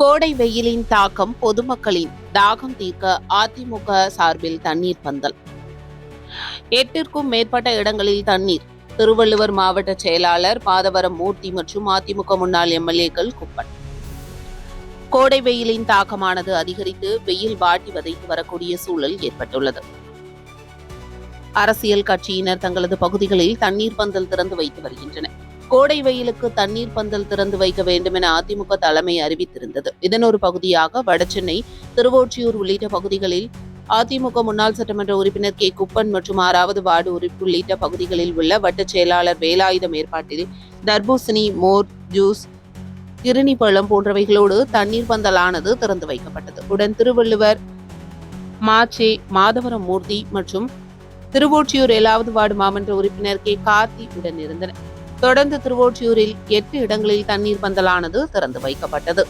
கோடை வெயிலின் தாக்கம் பொதுமக்களின் தாகம் தீர்க்க அதிமுக சார்பில் தண்ணீர் பந்தல். எட்டிற்கும் மேற்பட்ட இடங்களில் தண்ணீர். திருவள்ளுவர் மாவட்ட செயலாளர் பாதவரம் மூர்த்தி மற்றும் அதிமுக முன்னாள் எம்எல்ஏக்கள் குப்பன் கோடை வெயிலின் தாக்கமானது அதிகரித்து வெயில் வாட்டி வதைத்து வரக்கூடிய சூழல் ஏற்பட்டுள்ளது. அரசியல் கட்சியினர் தங்களது பகுதிகளில் தண்ணீர் பந்தல் திறந்து வைத்து வருகின்றனர். கோடை வெயிலுக்கு தண்ணீர் பந்தல் திறந்து வைக்க வேண்டும் என அதிமுக தலைமை அறிவித்திருந்தது. இதன் ஒரு பகுதியாக வடசென்னை திருவொற்றியூர் உள்ளிட்ட பகுதிகளில் அதிமுக முன்னாள் சட்டமன்ற உறுப்பினர் கே. குப்பன் மற்றும் ஆறாவது வார்டு உறுப்பு உள்ளிட்ட பகுதிகளில் உள்ள வட்டச் செயலாளர் வேலாயுதம் ஏற்பாட்டில் தர்பூசணி மோர் ஜூஸ் கிருணி பழம் போன்றவைகளோடு தண்ணீர் பந்தலானது திறந்து வைக்கப்பட்டது. உடன் திருவள்ளுவர் மாச்சே மாதவரம் மூர்த்தி மற்றும் திருவொற்றியூர் ஏழாவது வார்டு மாமன்ற உறுப்பினர் கே. கார்த்தி உடன் இருந்தனர். தொடர்ந்து திருவொற்றியூரில் எட்டு இடங்களில் தண்ணீர் பந்தலானது திறந்து வைக்கப்பட்டது.